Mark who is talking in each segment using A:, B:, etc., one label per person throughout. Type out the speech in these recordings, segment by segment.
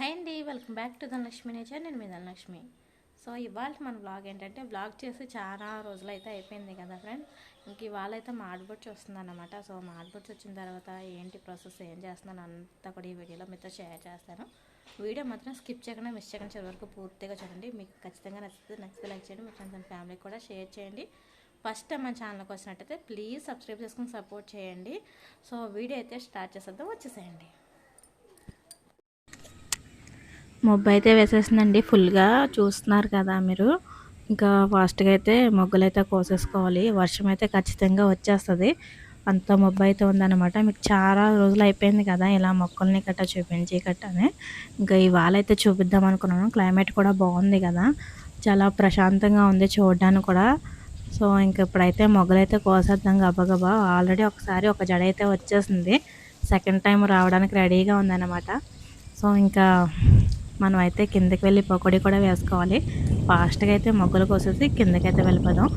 A: Hi అండి welcome back to Dhanalakshmi nature నేను మీ ధనలక్ష్మి సో ఇవాళ మన బ్లాగ్ ఏంటంటే బ్లాగ్ చేసి చాలా రోజులు అయితే అయిపోయింది కదా ఫ్రెండ్ ఇంక ఇవాళ అయితే మా వస్తుందన్నమాట. సో మా వచ్చిన తర్వాత ఏంటి ప్రాసెస్ ఏం చేస్తున్నాను అంతా కూడా ఈ వీడియోలో మీతో షేర్ చేస్తాను. వీడియో మాత్రం స్కిప్ చేయకుండా మిస్ చేయకుండా చివరి వరకు పూర్తిగా చూడండి. మీకు ఖచ్చితంగా నచ్చితే నచ్చితే లైక్ చేయండి. మీ ఫ్రెండ్స్ అండ్ ఫ్యామిలీకి కూడా షేర్ చేయండి. ఫస్ట్ టైం మన ఛానల్కి వచ్చినట్టయితే ప్లీజ్ సబ్స్క్రైబ్ చేసుకుని సపోర్ట్ చేయండి. సో వీడియో అయితే స్టార్ట్ చేసేద్దాం వచ్చేసేయండి. మొబ్బు అయితే వేసేసిందండి ఫుల్గా చూస్తున్నారు కదా మీరు. ఇంకా ఫాస్ట్గా అయితే మొగ్గులు అయితే కోసేసుకోవాలి. వర్షం అయితే ఖచ్చితంగా వచ్చేస్తుంది. అంత మొబ్బు అయితే ఉందన్నమాట. మీకు చాలా రోజులు అయిపోయింది కదా ఇలా మొక్కల్ని కట్ట చూపించి కట్టని ఇంకా ఇవాళ అయితే చూపిద్దాం అనుకున్నాను. క్లైమేట్ కూడా బాగుంది కదా. చాలా ప్రశాంతంగా ఉంది చూడడానికి కూడా. సో ఇంక ఇప్పుడైతే మొగ్గలైతే కోసేద్దాం గబగబా. ఆల్రెడీ ఒకసారి ఒక జడ అయితే వచ్చేసింది. సెకండ్ టైం రావడానికి రెడీగా ఉందన్నమాట. సో ఇంకా మనం అయితే కిందకి వెళ్ళి పకోడీ కూడా వేసుకోవాలి. ఫాస్ట్గా అయితే మొగ్గలు కోసేసి కిందకైతే వెళ్ళిపోదాం.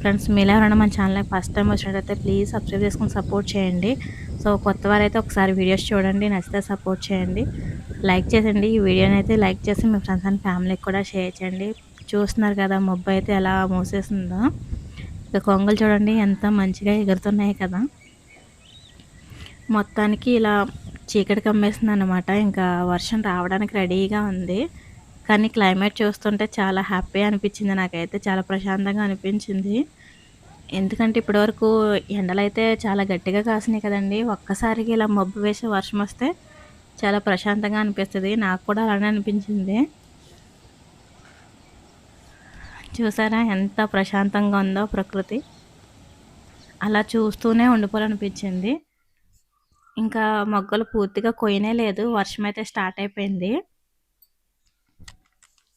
A: ఫ్రెండ్స్ మీలో ఎవరైనా మన ఛానల్కి ఫస్ట్ టైం వచ్చినట్టయితే ప్లీజ్ సబ్స్క్రైబ్ చేసుకుని సపోర్ట్ చేయండి. సో కొత్త వారైతే ఒకసారి వీడియోస్ చూడండి నచ్చితే సపోర్ట్ చేయండి. లైక్ చేసండి ఈ వీడియోని అయితే లైక్ చేసి మీ ఫ్రెండ్స్ అండ్ ఫ్యామిలీకి కూడా షేర్ చేయండి. చూస్తున్నారు కదా మొబ్బు అయితే ఎలా మూసేసిందో. ఇక కొంగలు చూడండి ఎంత మంచిగా ఎగురుతున్నాయి కదా. మొత్తానికి ఇలా చీకటి కమ్మేస్తుంది అనమాట ఇంకా వర్షం రావడానికి రెడీగా ఉంది. కానీ క్లైమేట్ చూస్తుంటే చాలా హ్యాపీ అనిపించింది. నాకైతే చాలా ప్రశాంతంగా అనిపించింది. ఎందుకంటే ఇప్పటివరకు ఎండలైతే చాలా గట్టిగా కాసినాయి కదండి. ఒక్కసారికి ఇలా మబ్బు వేసి వర్షం వస్తే చాలా ప్రశాంతంగా అనిపిస్తుంది. నాకు కూడా అలానే అనిపించింది. చూసారా ఎంత ప్రశాంతంగా ఉందో ప్రకృతి. అలా చూస్తూనే ఉండిపోవాలనిపించింది. ఇంకా మొగ్గలు పూర్తిగా కొయ్యనే లేదు. వర్షం అయితే స్టార్ట్ అయిపోయింది.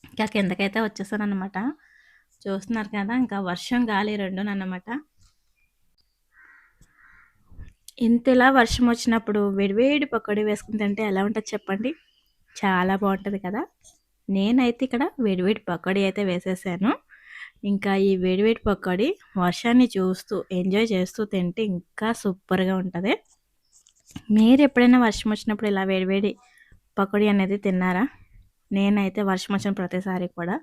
A: ఇంకా కిందకైతే వచ్చేసాను అనమాట చూస్తున్నారు కదా ఇంకా వర్షం గాలి రెండునమాట ఇంత ఇంతలా వర్షం వచ్చినప్పుడు వేడివేడి పకోడీ వేసుకుని తింటే ఎలా ఉంటుంది చెప్పండి? చాలా బాగుంటుంది కదా. నేనైతే ఇక్కడ వేడివేడి పకోడీ అయితే వేసేసాను. ఇంకా ఈ వేడివేడి పకోడీ వర్షాన్ని చూస్తూ ఎంజాయ్ చేస్తూ తింటే ఇంకా సూపర్గా ఉంటుంది. మీరు ఎప్పుడైనా వర్షం వచ్చినప్పుడు ఇలా వేడివేడి పకోడీ అనేది తిన్నారా? నేనైతే వర్షం వచ్చిన ప్రతిసారి కూడా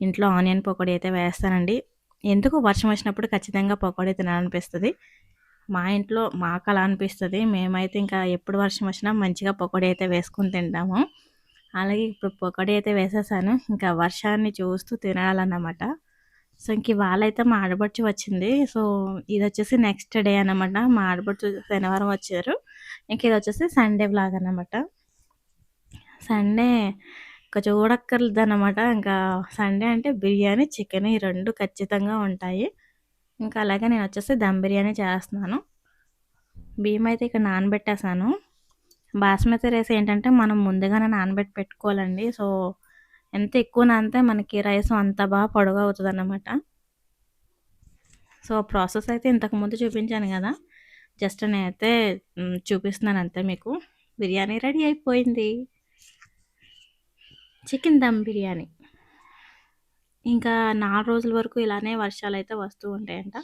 A: ఇంట్లో ఆనియన్ పకోడీ అయితే వేస్తానండి. ఎందుకు వర్షం వచ్చినప్పుడు ఖచ్చితంగా పకోడీ తినాలనిపిస్తుంది? మా ఇంట్లో మాకు అలా అనిపిస్తుంది. మేమైతే ఇంకా ఎప్పుడు వర్షం వచ్చినా మంచిగా పకోడీ అయితే వేసుకుని తింటాము. అలాగే ఇప్పుడు పకోడీ అయితే వేసేసాను. ఇంకా వర్షాన్ని చూస్తూ తినాలన్నమాట. సో ఇంక ఇవాళ అయితే మా ఆడబడుచు వచ్చింది. సో ఇది వచ్చేసి నెక్స్ట్ డే అనమాట మా ఆడబడుచు శనివారం వచ్చారు. ఇంక ఇది వచ్చేసి సండే బ్లాగ్ అనమాట సండే ఇంకా చూడక్కర్లేదు అనమాట ఇంకా సండే అంటే బిర్యానీ చికెన్ ఈ రెండు ఖచ్చితంగా ఉంటాయి. ఇంకా అలాగే నేను వచ్చేసి దమ్ బిర్యానీ చేస్తున్నాను. బియ్యం అయితే ఇక్కడ నానబెట్టేసాను బాస్మతి రైస్ ఏంటంటే మనం ముందుగానే నానబెట్టి పెట్టుకోవాలండి. సో ఎంత ఎక్కువ నానితే మనకి రైస్ అంత బాగా పొడవు అవుతుంది అన్నమాట సో ప్రాసెస్ అయితే ఇంతకుముందు చూపించాను కదా. జస్ట్ నేనైతే చూపిస్తున్నాను అంతే మీకు. బిర్యానీ రెడీ అయిపోయింది. చికెన్ దమ్ బిర్యానీ. ఇంకా నాలుగు రోజుల వరకు ఇలానే వర్షాలు అయితే వస్తూ ఉంటాయంట.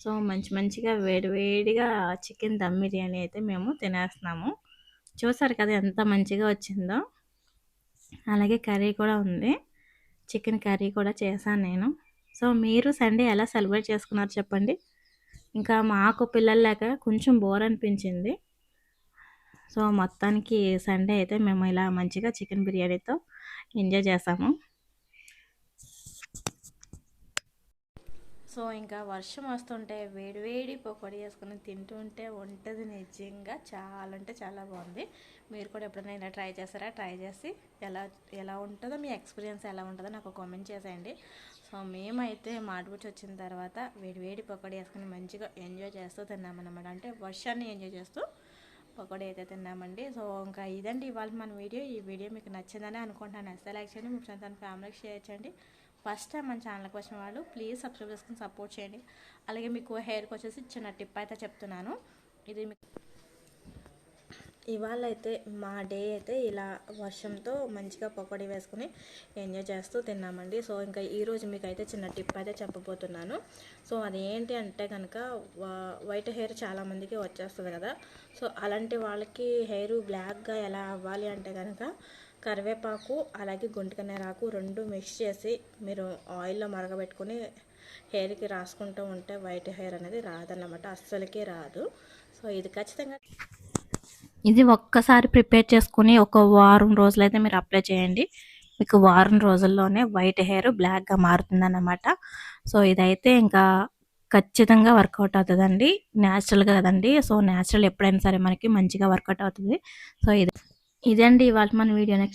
A: సో మంచి మంచిగా వేడివేడిగా చికెన్ దమ్ బిర్యానీ అయితే మేము తినేస్తున్నాము. చూసారు కదా ఎంత మంచిగా వచ్చిందో. అలాగే కర్రీ కూడా ఉంది. చికెన్ కర్రీ కూడా చేశాను నేను. సో మీరు సండే ఎలా సెలబ్రేట్ చేసుకున్నారు చెప్పండి. ఇంకా మాకు పిల్లల్లాక కొంచెం బోర్ అనిపించింది. సో మొత్తానికి సండే అయితే మేము ఇలా మంచిగా చికెన్ బిర్యానీతో ఎంజాయ్ చేసాము. సో ఇంకా వర్షం వస్తుంటే వేడివేడి పకోడీ వేసుకుని తింటుంటే ఉంటుంది నిజంగా చాలా అంటే చాలా బాగుంది. మీరు కూడా ఎప్పుడైనా ఇలా ట్రై చేస్తారా? ట్రై చేసి ఎలా ఎలా ఉంటుందో మీ ఎక్స్పీరియన్స్ ఎలా ఉంటుందో నాకు కామెంట్ చేసేయండి. సో మేమైతే మాటపుచ్చి వచ్చిన తర్వాత వేడివేడి పకోడీ వేసుకుని మంచిగా ఎంజాయ్ చేస్తూ తిన్నామన్నమాట. అంటే వర్షాన్ని ఎంజాయ్ చేస్తూ పకోడీ అయితే తిన్నామండి. సో ఇంకా ఇదండి ఇవాళ మన వీడియో. ఈ వీడియో మీకు నచ్చిందని అనుకుంటున్నాను. ఎస్ఐ లైక్ చేయండి. మీ ఫ్రెండ్స్ అండ్ ఫ్యామిలీకి షేర్ చేయండి. ఫస్ట్ టైం మన ఛానల్కి వచ్చిన వాళ్ళు ప్లీజ్ సబ్స్క్రైబ్ చేసుకుని సపోర్ట్ చేయండి. అలాగే మీకు హెయిర్కి వచ్చేసి చిన్న టిప్ అయితే చెప్తున్నాను. ఇది మీకు ఇవాళ అయితే మా డే అయితే ఇలా వర్షంతో మంచిగా పకోడీ వేసుకుని ఎంజాయ్ చేస్తూ తిన్నామండి. సో ఇంకా ఈరోజు మీకు అయితే చిన్న టిప్ అయితే చెప్పబోతున్నాను. సో అది ఏంటి అంటే కనుక వైట్ హెయిర్ చాలామందికి వచ్చేస్తుంది కదా. సో అలాంటి వాళ్ళకి హెయిర్ బ్లాక్గా ఎలా అవ్వాలి అంటే కనుక కరివేపాకు అలాగే గుంటకనేరాకు రెండు మిక్స్ చేసి మీరు ఆయిల్లో మరగబెట్టుకుని హెయిర్కి రాసుకుంటూ ఉంటే వైట్ హెయిర్ అనేది రాదన్నమాట. అస్సలకే రాదు. సో ఇది ఖచ్చితంగా ఇది ఒక్కసారి ప్రిపేర్ చేసుకుని ఒక వారం రోజులైతే మీరు అప్లై చేయండి. మీకు వారం రోజుల్లోనే వైట్ హెయిర్ బ్లాక్గా మారుతుందన్నమాట. సో ఇదైతే ఇంకా ఖచ్చితంగా వర్కౌట్ అవుతుందండి. న్యాచురల్గా కదండి. సో న్యాచురల్ ఎప్పుడైనా సరే మనకి మంచిగా వర్కౌట్ అవుతుంది. సో ఇది ఇదండి ఇవాళ మన వీడియో. నెక్స్ట్